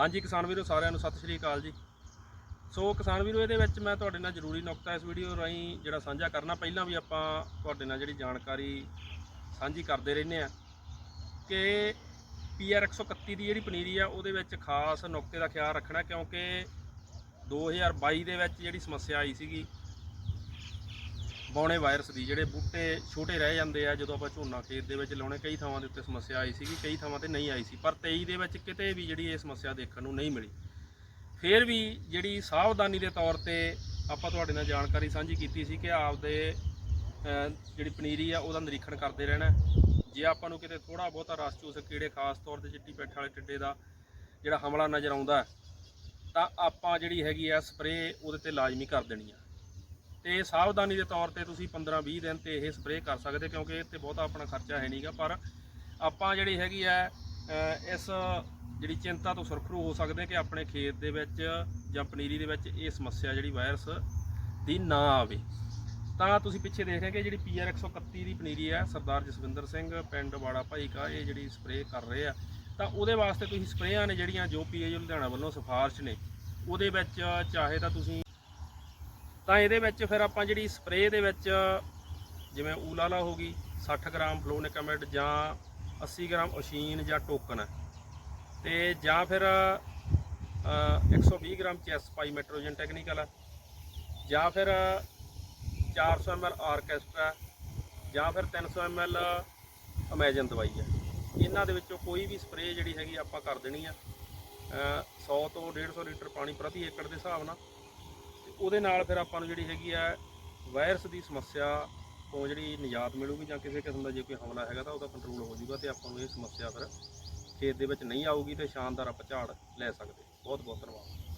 ਹਾਂਜੀ ਕਿਸਾਨ ਵੀਰੋ, ਸਾਰਿਆਂ ਨੂੰ ਸਤਿ ਸ਼੍ਰੀ ਅਕਾਲ ਜੀ। ਸੋ ਕਿਸਾਨ ਵੀਰੋ, ਇਹਦੇ ਵਿੱਚ ਮੈਂ ਤੁਹਾਡੇ ਨਾਲ ਜ਼ਰੂਰੀ ਨੁਕਤਾ ਇਸ ਵੀਡੀਓ ਰਾਹੀਂ ਜਿਹੜਾ ਸਾਂਝਾ ਕਰਨਾ। ਪਹਿਲਾਂ ਵੀ ਆਪਾਂ ਤੁਹਾਡੇ ਨਾਲ ਜਿਹੜੀ ਜਾਣਕਾਰੀ ਸਾਂਝੀ ਕਰਦੇ ਰਹਿੰਦੇ ਆ ਕਿ ਪੀਆਰ 131 ਦੀ ਜਿਹੜੀ ਪਨੀਰੀ ਆ, ਉਹਦੇ ਵਿੱਚ ਖਾਸ ਨੁਕਤੇ ਦਾ ਖਿਆਲ ਰੱਖਣਾ, ਕਿਉਂਕਿ 2022 ਦੇ ਵਿੱਚ ਜਿਹੜੀ ਸਮੱਸਿਆ ਆਈ ਸੀਗੀ ਬੌਣੇ ਵਾਇਰਸ ਦੀ, ਜਿਹੜੇ ਬੂਟੇ ਛੋਟੇ ਰਹਿ ਜਾਂਦੇ ਆ, ਜਦੋਂ ਆਪਾਂ ਝੋਨਾ ਖੇਤ ਦੇ ਵਿੱਚ ਲਾਉਣੇ, ਕਈ ਥਾਵਾਂ ਦੇ ਉੱਤੇ ਸਮੱਸਿਆ ਆਈ ਸੀਗੀ, ਕਈ ਥਾਵਾਂ ਤੇ ਨਹੀਂ ਆਈ ਸੀ, ਪਰ 23 ਦੇ ਵਿੱਚ ਕਿਤੇ ਵੀ ਜਿਹੜੀ ਇਹ ਸਮੱਸਿਆ ਦੇਖਣ ਨੂੰ ਨਹੀਂ ਮਿਲੀ। ਫਿਰ ਵੀ ਜਿਹੜੀ ਸਾਵਧਾਨੀ ਦੇ ਤੌਰ ਤੇ ਆਪਾਂ ਤੁਹਾਡੇ ਨਾਲ ਜਾਣਕਾਰੀ ਸਾਂਝੀ ਕੀਤੀ ਸੀ ਕਿ ਆਪਦੇ ਜਿਹੜੀ ਪਨੀਰੀ ਆ, ਉਹਦਾ ਨਿਰੀਖਣ ਕਰਦੇ ਰਹਿਣਾ ਜੇ ਆਪਾਂ ਨੂੰ ਕਿਤੇ ਥੋੜਾ ਬਹੁਤਾ ਰਸ ਚੂਸ ਕੀੜੇ, ਖਾਸ ਤੌਰ ਤੇ ਚਿੱਟੀ ਪੈਠ ਵਾਲੇ ਟਿੱਡੇ ਦਾ ਜਿਹੜਾ ਹਮਲਾ ਨਜ਼ਰ ਆਉਂਦਾ ਤਾਂ ਆਪਾਂ ਜਿਹੜੀ ਹੈਗੀ ਆ, ਸਪਰੇਅ ਉਹਦੇ ਤੇ ਲਾਜ਼ਮੀ ਕਰ ਦੇਣੀ ਆ। ਤੇ ਸਾਵਧਾਨੀ ਦੇ ਤੌਰ ਤੇ ਤੁਸੀਂ 15-20 ਦਿਨ ਤੇ ਇਹ ਸਪਰੇਅ ਕਰ ਸਕਦੇ, ਕਿਉਂਕਿ ਇਹ ਤੇ ਬਹੁਤਾ ਆਪਣਾ ਖਰਚਾ ਹੈ ਨਹੀਂਗਾ ਪਰ ਆਪਾਂ ਜਿਹੜੀ ਹੈਗੀ ਹੈ ਇਸ ਜਿਹੜੀ ਚਿੰਤਾ ਤੋਂ ਸੁਰਖਰੂ ਹੋ ਸਕਦੇ ਕਿ ਆਪਣੇ ਖੇਤ ਦੇ ਵਿੱਚ ਜਾਂ ਪਨੀਰੀ ਦੇ ਵਿੱਚ ਇਹ ਸਮੱਸਿਆ ਜਿਹੜੀ ਵਾਇਰਸ ਦੀ ਨਾ ਆਵੇ। ਤਾਂ ਤੁਸੀਂ ਪਿੱਛੇ ਦੇਖ ਰਹੇ ਕਿ ਜਿਹੜੀ ਪੀਆਰ 131 ਦੀ ਪਨੀਰੀ ਹੈ, ਸਰਦਾਰ ਜਸਵਿੰਦਰ ਸਿੰਘ ਪਿੰਡ ਵਾੜਾ ਭਾਈ ਕਾ ਇਹ ਜਿਹੜੀ ਸਪਰੇਅ ਕਰ ਰਹੇ ਆ। ਤਾਂ ਉਹਦੇ ਵਾਸਤੇ ਤੁਸੀਂ ਸਪਰੇਆਂ ਨੇ ਜਿਹੜੀਆਂ ਜੋ ਪੀਏ ਲੁਧਿਆਣਾ ਵੱਲੋਂ ਸਿਫਾਰਿਸ਼ ਨੇ, ਉਹਦੇ ਵਿੱਚ ਚਾਹੇ ਤਾਂ ਤੁਸੀਂ ਤਾਂ ਇਹਦੇ ਵਿੱਚ ਫਿਰ ਆਪਾਂ ਜਿਹੜੀ ਸਪਰੇਅ ਦੇ ਵਿੱਚ ਜਿਵੇਂ ਊਲਾਲਾ ਹੋ ਗਈ 60 ਗ੍ਰਾਮ ਫਲੋਨਿਕਮਿਡ ਜਾਂ 80 ਗ੍ਰਾਮ ਓਸ਼ੀਨ ਜਾਂ ਟੋਕਨ। ਤੇ ਜਾਂ ਫਿਰ ਅ, 120 ਗ੍ਰਾਮ ਚੈਸ ਪਾਈ ਮੈਟਰੋਜਨ ਟੈਕਨੀਕਲ। ਆ ਜਾਂ ਫਿਰ 400 ml ਆਰਕੈਸਟਰਾ। ਜਾਂ ਫਿਰ 300 ml ਅਮੇਜਨ ਦਵਾਈ ਹੈ। ਇਹਨਾਂ ਦੇ ਵਿੱਚੋਂ ਕੋਈ ਵੀ ਸਪਰੇਅ ਜਿਹੜੀ ਹੈਗੀ ਆਪਾਂ ਕਰ ਦੇਣੀ ਆ ਅ, 100 ਤੋਂ 150 ਲੀਟਰ ਪਾਣੀ ਪ੍ਰਤੀ ਏਕੜ ਦੇ ਹਿਸਾਬ ਨਾਲ। ਉਹਦੇ ਨਾਲ ਫਿਰ ਆਪਾਂ ਨੂੰ ਜਿਹੜੀ ਹੈਗੀ ਆ ਵਾਇਰਸ ਦੀ ਸਮੱਸਿਆ ਤੋਂ ਜਿਹੜੀ ਨਿਜਾਤ ਮਿਲੂਗੀ ਜਾਂ ਕਿਸੇ ਕਿਸਮ ਦਾ ਜੇ ਕੋਈ ਹਮਲਾ ਹੈਗਾ ਤਾਂ ਉਹਦਾ ਕੰਟਰੋਲ ਹੋ ਜਾਊਗਾ ਤੇ ਆਪਾਂ ਨੂੰ ਇਹ ਸਮੱਸਿਆ ਫਿਰ ਖੇਤ ਦੇ ਵਿੱਚ ਨਹੀਂ ਆਊਗੀ ਤੇ ਸ਼ਾਨਦਾਰ ਆਪਾਂ ਝਾੜ ਲੈ ਸਕਦੇ। ਬਹੁਤ ਬਹੁਤ ਧੰਨਵਾਦ।